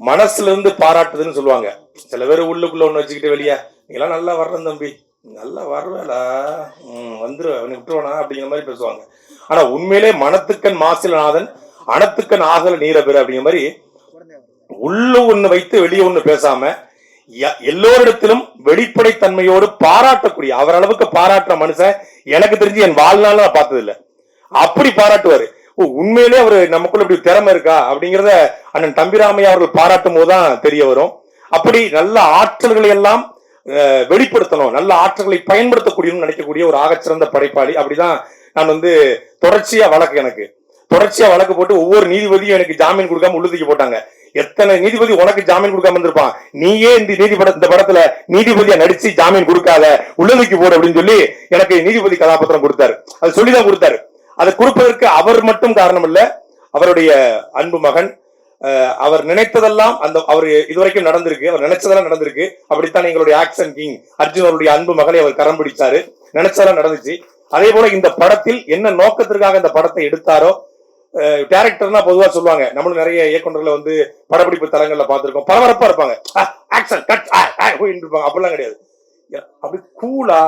மனசுல இருந்து பாராட்டுதுன்னு சொல்லுவாங்க. சில பேர் உள்ளுக்குள்ள ஒண்ணு வச்சுக்கிட்டு வெளியே நீங்களாம் நல்லா வர்றேன் தம்பி. நல்லா வர்றலா ம் வந்துருவ அவனை விட்டுருவானா? அப்படிங்கிற மாதிரி பேசுவாங்க. ஆனா உண்மையிலே மனத்துக்கண் மாசிலநாதன் அனத்துக்கன் ஆகல நீரபெற அப்படிங்கிற மாதிரி உள்ள ஒண்ணு வைத்து வெளியே ஒண்ணு பேசாம ய- எல்லோரிடத்திலும் வெளிப்படைத்தன்மையோடு பாராட்டக்கூடிய அவர் அளவுக்கு பாராட்டுற மனுஷன் எனக்கு தெரிஞ்சு என் வாழ்நாள் நான் பார்த்தது இல்லை அப்படி பாராட்டுவாரு. உண்மையிலே அவர் நமக்குள்ள இப்படி திறமை இருக்கா? அப்படிங்கிறத அண்ணன் தம்பிராமையா அவர்கள் பாராட்டும் போதுதான் தெரிய வரும். அப்படி நல்ல ஆற்றல்களை எல்லாம் அஹ், வெளிப்படுத்தணும். நல்ல ஆற்றல்களை பயன்படுத்தக்கூடியன்னு நினைக்கக்கூடிய ஒரு ஆகச்சிறந்த படைப்பாளி. அப்படிதான் நான் வந்து தொடர்ச்சியா வழக்கு எனக்கு. தொடர்ச்சியா வழக்கு போட்டு ஒவ்வொரு நீதிபதியும் எனக்கு ஜாமீன் கொடுக்காம உள்ளுதிக்கு போட்டாங்க. எத்தனை நீதிபதி உனக்கு ஜாமீன் கொடுக்காம இருந்திருப்பான்? நீயே இந்த நீதிபட இந்த படத்துல நீதிபதியா நடிச்சு ஜாமீன் கொடுக்காத உள்ளதுக்கு போடு அப்படின்னு சொல்லி எனக்கு நீதிபதி கதாபாத்திரம் கொடுத்தாரு. அது சொல்லிதான் கொடுத்தாரு. அதை கொடுப்பதற்கு அவர் மட்டும் காரணம் இல்ல அவருடைய அன்பு மகன் அவர் நினைத்ததெல்லாம் அந்த அவர் இதுவரைக்கும் நடந்திருக்கு அவர் நினைச்சதெல்லாம் நடந்திருக்கு. அப்படித்தான் எங்களுடைய ஆக்ஷன் கிங் அர்ஜுன் அவருடைய அன்பு மகளை அவர் கரம் பிடிச்சாரு. நினைச்சதெல்லாம் நடந்துச்சு. அதே போல இந்த படத்தில் என்ன நோக்கத்திற்காக இந்த படத்தை எடுத்தாரோ டேரக்டர்னா பொதுவா சொல்லுவாங்க. நம்மளும் நிறைய இயக்குநர்களை வந்து படப்பிடிப்பு தளங்கள்ல பார்த்திருக்கோம். பரபரப்பா இருப்பாங்க. ஆக்ஷன் கட் இருப்பாங்க அப்படிலாம் கிடையாது. அப்படி கூலா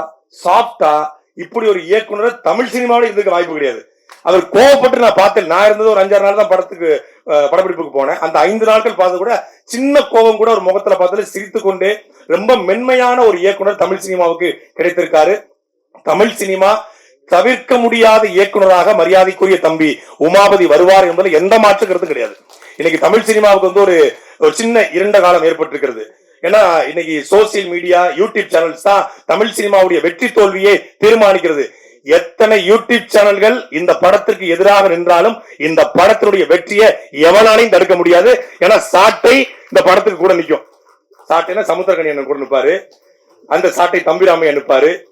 சாஃப்டா இப்படி ஒரு இயக்குனர் தமிழ் சினிமாவோட இருந்துக்க வாய்ப்பு கிடையாது. அவர் கோவப்பட்டு நான் பார்த்தேன். நான் இருந்தது ஒரு அஞ்சாறு நாள் தான் படத்துக்கு அஹ், படப்பிடிப்புக்கு போனேன். அந்த ஐந்து நாட்கள் பார்த்து கூட சின்ன கோபம் கூட ஒரு முகத்துல பார்த்து சிரித்து கொண்டு ரொம்ப மென்மையான ஒரு இயக்குனர் தமிழ் சினிமாவுக்கு கிடைத்திருக்காரு. தமிழ் சினிமா தவிர்க்க முடியாத இயக்குனராக மரியாதைக்குரிய தம்பி உமாபதி வருவார் என்பதில் எந்த மாற்று கருத்தும் கிடையாது. இன்னைக்கு தமிழ் சினிமாவுக்கு வந்து ஒரு ஒரு சின்ன இரண்ட காலம் ஏற்பட்டிருக்கிறது. ஏன்னா இன்னைக்கு சோசியல் மீடியா யூடியூப் சேனல்ஸ் தான் தமிழ் சினிமாவுடைய வெற்றி தோல்வியை தீர்மானிக்கிறது. எத்தனை யூடியூப் சேனல்கள் இந்த படத்திற்கு எதிராக நின்றாலும் இந்த படத்தினுடைய வெற்றியை எவனாலையும் தடுக்க முடியாது. ஏன்னா சாட்டை இந்த படத்துக்கு கூட நிற்கும் சாட்டைனா சமுத்திரகனி அண்ணன் கூட நிற்பாரு அந்த சாட்டை தம்பிராமையா நிற்பாரு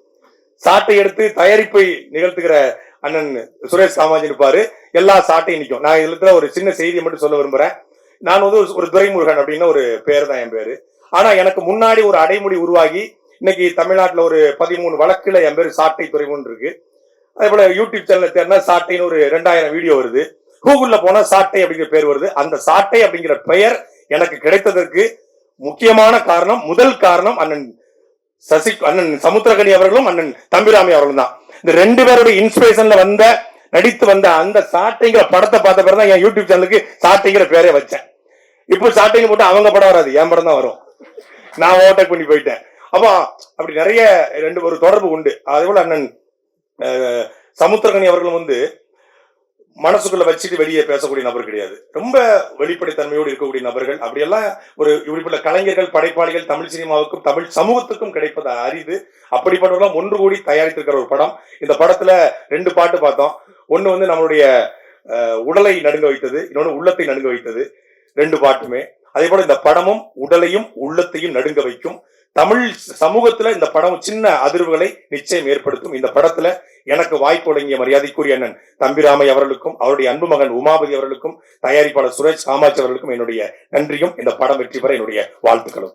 சாட்டை எடுத்து தயாரிப்பை நிகழ்த்துகிற அண்ணன் சுரேஷ் காமாஜி இருப்பாரு எல்லா சாட்டையும் நிற்கும் நான் இதுல ஒரு சின்ன செய்தியை மட்டும் சொல்ல விரும்புறேன். நான் வந்து ஒரு- ஒரு துரைமுருகன் அப்படின்னு ஒரு பேர் தான் என் பேரு. ஆனா எனக்கு முன்னாடி ஒரு அடைமொழி உருவாகி இன்னைக்கு தமிழ்நாட்டுல ஒரு பதிமூணு வழக்குல என் பேர் சாட்டை துறைமுன் இருக்கு. அதே போல யூடியூப் சேனல் தேர்னா சாட்டைன்னு ஒரு ரெண்டாயிரம் வீடியோ வருது. கூகுள்ல போனா சாட்டை அப்படிங்கிற பேர் வருது. அந்த சாட்டை அப்படிங்கிற பெயர் எனக்கு கிடைத்ததற்கு முக்கியமான காரணம் முதல் காரணம் அண்ணன் சசி அண்ணன் சமுத்திரகனி அவர்களும் அண்ணன் தம்பிராமி அவர்களும் தான். இந்த ரெண்டு பேருடைய இன்ஸ்பிரேஷன்ல வந்த நடித்து வந்த அந்த சாட்டைங்கிற படத்தை பார்த்த பிறகு தான் என் யூடியூப் சேனலுக்கு சாட்டைங்கிற பேரே வச்சேன். இப்போ சாட்டைங்க போட்டு அவங்க படம் வராது என் படம் தான் வரும். நான் ஓவர்டேக் பண்ணி போயிட்டேன். அப்போ அப்படி நிறைய ரெண்டு ஒரு தொடர்பு உண்டு. அதே போல அண்ணன் சமுத்திரகனி அவர்களும் வந்து மனசுக்குள்ள வச்சுட்டு வெளியே பேசக்கூடிய நபர் கிடையாது. ரொம்ப வெளிப்படைத்தன்மையோடு இருக்கக்கூடிய நபர்கள். அப்படியெல்லாம் ஒரு இப்படிப்பட்ட கலைஞர்கள் படைப்பாளிகள் தமிழ் சினிமாவுக்கும் தமிழ் சமூகத்துக்கும் கிடைப்பது அரிது. அப்படிப்பட்டவர்களும் ஒன்று கூடி தயாரித்திருக்கிற ஒரு படம். இந்த படத்துல ரெண்டு பாட்டு பார்த்தோம். ஒன்னு வந்து நம்மளுடைய உடலை நடுங்க வைத்தது. இன்னொன்னு உள்ளத்தை நடுங்க வைத்தது. ரெண்டு பாட்டுமே. அதே போல இந்த படமும் உடலையும் உள்ளத்தையும் நடுங்க வைக்கும். தமிழ் சமூகத்துல இந்த படம் சின்ன அதிர்வுகளை நிச்சயம் ஏற்படுத்தும். இந்த படத்துல எனக்கு வாய்ப்பு வழங்கிய மரியாதைக்குரிய அண்ணன் தம்பிராமை அவர்களுக்கும் அவருடைய அன்பு மகன் உமாபதி அவர்களுக்கும் தயாரிப்பாளர் சுரேஷ் காமாட்சி அவர்களுக்கும் என்னுடைய நன்றியும். இந்த படம் வெற்றி பெற என்னுடைய வாழ்த்துக்களும்.